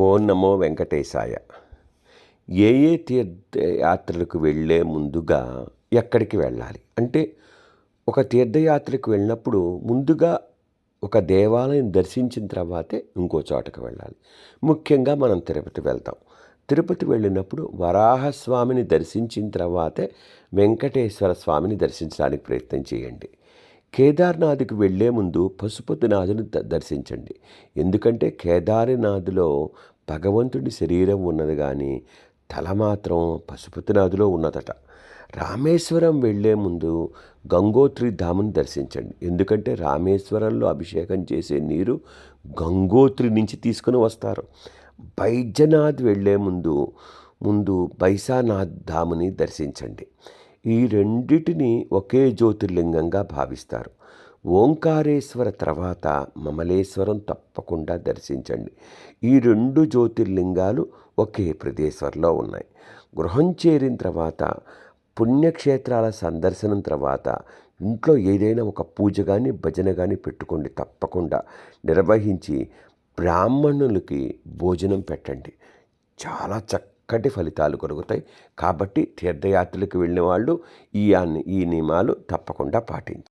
ఓం నమో వెంకటేశాయ. ఏ ఏ తీర్థయాత్రలకు వెళ్ళే ముందుగా ఎక్కడికి వెళ్ళాలి? అంటే ఒక తీర్థయాత్రకు వెళ్ళినప్పుడు ముందుగా ఒక దేవాలయం దర్శించిన తర్వాతే ఇంకో చోటకు వెళ్ళాలి. ముఖ్యంగా మనం తిరుపతి వెళ్తాం. తిరుపతి వెళ్ళినప్పుడు వరాహస్వామిని దర్శించిన తర్వాతే వెంకటేశ్వర స్వామిని దర్శించడానికి ప్రయత్నం చేయండి. కేదార్నాథ్కి వెళ్ళే ముందు పశుపతినాథుని ద- దర్శించండి. ఎందుకంటే కేదార్నాథ్లో భగవంతుడి శరీరం ఉన్నది కానీ తల మాత్రం పశుపతినాథులో ఉన్నదట. రామేశ్వరం వెళ్ళే ముందు గంగోత్రి ధాముని దర్శించండి. ఎందుకంటే రామేశ్వరంలో అభిషేకం చేసే నీరు గంగోత్రి నుంచి తీసుకుని వస్తారు. బైద్యనాథ్ వెళ్ళే ముందు ముందు బైసానాథ్ ధాముని దర్శించండి. ఈ రెండిటిని ఒకే జ్యోతిర్లింగంగా భావిస్తారు. ఓంకారేశ్వర తర్వాత మమలేశ్వరం తప్పకుండా దర్శించండి. ఈ రెండు జ్యోతిర్లింగాలు ఒకే ప్రదేశ్వర్లో ఉన్నాయి. గృహం చేరిన తర్వాత పుణ్యక్షేత్రాల సందర్శనం తర్వాత ఇంట్లో ఏదైనా ఒక పూజ కానీ భజన కానీ పెట్టుకోండి తప్పకుండా. నిర్వహించి బ్రాహ్మణులకి భోజనం పెట్టండి. చాలా చక్కటి ఫలితాలు కలుగుతాయి. కాబట్టి తీర్థయాత్రలకు వెళ్ళిన వాళ్ళు ఈ ఈ నియమాలు తప్పకుండా పాటించండి